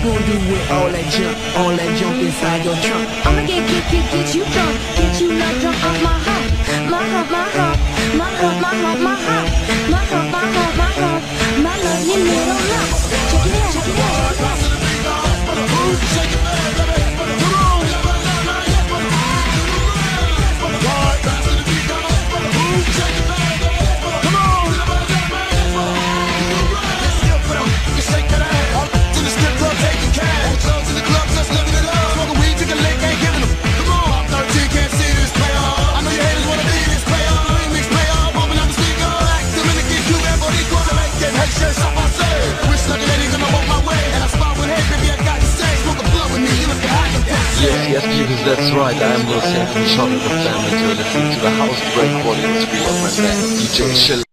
all that junk, all that junk inside your trunk. I'ma get, get, get, get you drunk, get you not drunk off my heart, my heart, my heart, my heart, my heart, my heart, my heart, everybody to make it. Hey, shit, i'm my way. And I spot with baby, I got to say. Smoke a with me, you look. Yes, yes, Jesus, that's right. I am Will from shot at the family. You're listening to the house break quality of my man, DJ Chill.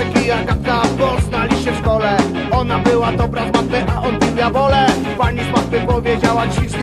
Jacek i Agatka poznali się w szkole. Ona była dobra z matmy, a on pił wolę Pani z matmy powiedziała ci